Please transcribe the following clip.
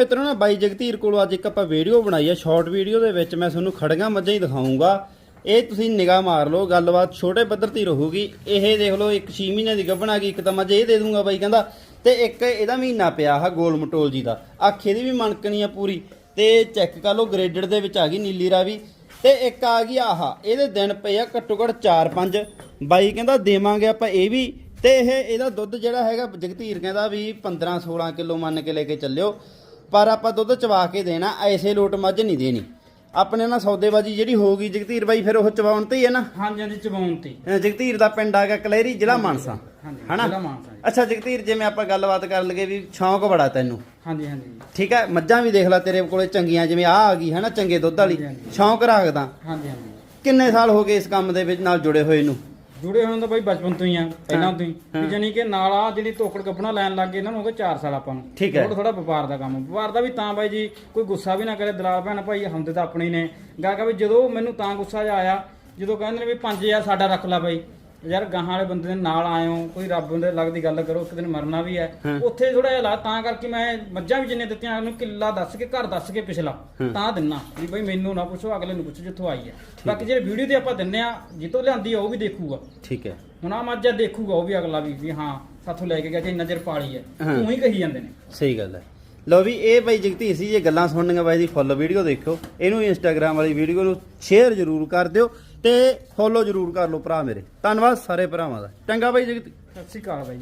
ਮਿੱਤਰੋ ਨਾ ਬਾਈ ਜਗਤੀਰ ਕੋਲੋਂ ਅੱਜ ਇੱਕ ਆਪਾਂ ਵੀਡੀਓ ਬਣਾਈ ਹੈ ਸ਼ਾਰਟ ਵੀਡੀਓ ਦੇ ਵਿੱਚ ਮੈਂ ਤੁਹਾਨੂੰ ਖੜੀਆਂ ਮੱਝਾਂ ਹੀ ਦਿਖਾਉਂਗਾ ਇਹ ਤੁਸੀਂ ਨਿਗਾਹ ਮਾਰ ਲਓ, ਗੱਲਬਾਤ ਛੋਟੇ ਪੱਧਰ ਤੇ ਹੀ ਰਹੂਗੀ। ਇਹ ਦੇਖ ਲਓ, ਇੱਕ 6 ਮਹੀਨੇ ਦੀ ਗੱਭਣ ਆ ਗਈ, ਇੱਕ ਤਾਂ ਮੱਝ ਇਹ ਦੇ ਦੂੰਗਾ ਬਾਈ ਕਹਿੰਦਾ, ਤੇ ਇੱਕ ਇਹਦਾ ਮਹੀਨਾ ਪਿਆ ਆ ਗੋਲ ਮਟੋਲ ਜੀ ਦਾ। ਅੱਖ ਇਹਦੀ ਵੀ ਮਣਕਣੀ ਆ ਪੂਰੀ, ਤੇ ਚੈੱਕ ਕਰ ਲਓ ਗ੍ਰੇਡਡ ਦੇ ਵਿੱਚ ਆ ਗਈ ਨੀਲੀ ਰਾਵੀ। ਤੇ ਇੱਕ ਆ ਗਈ ਆਹ, ਇਹਦੇ ਦਿਨ ਪਏ ਆ ਘੱਟੋ ਘੱਟ 4-5 ਬਾਈ ਕਹਿੰਦਾ ਦੇਵਾਂਗੇ ਆਪਾਂ ਇਹ ਵੀ, ਤੇ ਇਹ ਇਹਦਾ ਦੁੱਧ ਜਿਹੜਾ ਹੈਗਾ, ਜਗਤੀਰ ਕਹਿੰਦਾ ਵੀ 15-16 ਕਿਲੋ ਮੰਨ ਕੇ ਲੈ ਕੇ ਚੱਲਿਓ। ਪਰ ਆਪਾਂ ਦੁੱਧ ਚਵਾ ਕੇ ਦੇਣਾ ਐਸੇ ਲੋਟ ਮੱਝ ਨਹੀਂ ਦੇਣੀ। ਆਪਣੇ ਨਾਲ ਸੌਦੇਬਾਜੀ ਜਿਹੜੀ ਹੋਊਗੀ ਜਗਤੀਰ ਬਾਈ ਫਿਰ ਉਹ ਚਵਾਉਣ ਤੇ ਹੀ ਹੈ ਨਾ? ਹਾਂਜੀ ਹਾਂਜੀ ਚਬਾਉਣ ਤੇ ਜਗਤੀਰ ਦਾ ਪਿੰਡ ਆ ਗਿਆ ਕਲੇਰੀ ਜ਼ਿਲ੍ਹਾ ਮਾਨਸਾ। ਹਨਾ। ਅੱਛਾ ਜਗਤੀਰ ਜਿਵੇਂ ਆਪਾਂ ਗੱਲਬਾਤ ਕਰ ਲਗੇ ਵੀ ਸ਼ੌਂਕ ਬੜਾ ਤੈਨੂੰ। ਹਾਂਜੀ ਹਾਂਜੀ। ਠੀਕ ਹੈ? ਮੱਝਾਂ ਵੀ ਦੇਖ ਲੈ ਤੇਰੇ ਕੋਲੇ ਚੰਗੀਆਂ ਜਿਵੇਂ ਆ ਆ ਗਈ ਹਨਾ? ਚੰਗੇ ਦੁੱਧ ਵਾਲੀ। ਸ਼ੌਂਕ ਰੱਖਦਾ। ਹਾਂਜੀ ਹਾਂਜੀ। ਕਿੰਨੇ ਸਾਲ ਹੋ ਗਏ ਇਸ ਕੰਮ ਦੇ ਵਿੱਚ ਨਾਲ ਜੁੜੇ ਹੋਏ ਨੂੰ? ਜੁੜੇ ਹੋਏ ਤਾਂ ਬਾਈ ਬਚਪਨ ਤੋਂ ਹੀ ਆ ਪਹਿਲਾਂ ਤੋਂ ਹੀ। ਵੀ ਜਾਨੀ ਕਿ ਨਾਲ ਆ ਜਿਹੜੀ ਤੋਕੜ ਕੱਪਣਾ ਲੈਣ ਲੱਗ ਗਏ ਇਹਨਾਂ ਨੂੰ ਹੋ ਗਏ 4 ਸਾਲ ਆਪਾਂ ਨੂੰ। ਠੀਕ ਹੈ। ਥੋੜਾ ਥੋੜਾ ਵਪਾਰ ਦਾ ਕੰਮ। ਵਪਾਰ ਦਾ ਵੀ ਤਾਂ ਬਾਈ ਜੀ ਕੋਈ ਗੁੱਸਾ ਵੀ ਨਾ ਕਰੇ ਦਲਾਲ ਭੈਣ ਭਾਈ ਹੁੰਦੇ ਤਾਂ ਆਪਣੇ ਹੀ ਨੇ। ਗਾਗਾ ਵੀ ਜਦੋਂ ਮੈਨੂੰ ਤਾਂ ਗੁੱਸਾ ਜਿਹਾ ਆਇਆ ਜਦੋਂ ਕਹਿੰਦੇ ਨੇ ਵੀ 5000 ਸਾਡਾ ਰੱਖ ਲੈ ਬਾਈ। ਯਾਰ ਗਾਹਾਂ ਵਾਲੇ ਬੰਦੇ ਦੇ ਨਾਲ ਆਇਓ ਕੋਈ ਰੱਬ ਦੇ ਲੱਗਦੀ ਗੱਲ ਕਰੋ ਇੱਕ ਦਿਨ ਮਰਨਾ ਵੀ ਹੈ। ਉੱਥੇ ਥੋੜਾ ਜਿਹਾ ਲਾ ਤਾਂ ਕਰਕੇ ਮੈਂ ਮੱਝਾਂ ਵੀ ਜਿੰਨੇ ਦਿੱਤੀਆਂ ਉਹਨੂੰ ਕਿੱਲਾ ਦੱਸ ਕੇ ਘਰ ਦੱਸ ਕੇ ਪਿਛਲਾ। ਤਾਂ ਦਿੰਨਾ ਵੀ ਬਈ ਮੈਨੂੰ ਨਾ ਪੁੱਛੋ ਅਗਲੇ ਨੂੰ ਪੁੱਛੋ ਜਿੱਥੋਂ ਆਈ ਹੈ। ਬਾਕੀ ਜਿਹੜੇ ਵੀਡੀਓ ਤੇ ਆਪਾਂ ਦਿੰਨੇ ਆ ਜਿੱਤੋਂ ਲਿਆਂਦੀ ਆ ਉਹ ਵੀ ਦੇਖੂਗਾ। ਠੀਕ ਹੈ। ਹੁਣ ਆ ਮੱਝ ਦੇਖੂਗਾ ਉਹ ਵੀ ਅਗਲਾ ਵੀ ਵੀ ਹਾਂ ਸਾਥੋਂ ਲੈ ਕੇ ਗਿਆ ਜੇ ਨਜ਼ਰ ਪਾਲੀ ਹੈ। ਤੂੰ ਹੀ ਕਹੀ ਜਾਂਦੇ ਨੇ। ਸਹੀ ਗੱਲ ਹੈ। ਲਓ ਵੀ ਇਹ ਬਾਈ ਜਗਤੀਰ ਸੀ ਜੇ ਗੱਲਾਂ ਸੁਣਨੀਆਂ ਬਾਈ ਦੀ ਫੁੱਲ ਵੀਡੀਓ ਦੇਖਿਓ ਇਹਨੂੰ ਇੰਸਟਾਗ੍ਰam ਵਾਲੀ ਵੀਡੀਓ ਨੂੰ ਸ਼ੇਅਰ ਜ਼ਰੂਰ ਕਰ ਦਿਓ। ਤੇ ਫੋਲੋ ਜ਼ਰੂਰ ਕਰ ਲਓ ਭਰਾ ਮੇਰੇ। ਧੰਨਵਾਦ ਸਾਰੇ ਭਰਾਵਾਂ ਦਾ। ਚੰਗਾ ਬਾਈ ਜਗਤ ਸਤਿ ਸ਼੍ਰੀ ਅਕਾਲ ਬਾਈ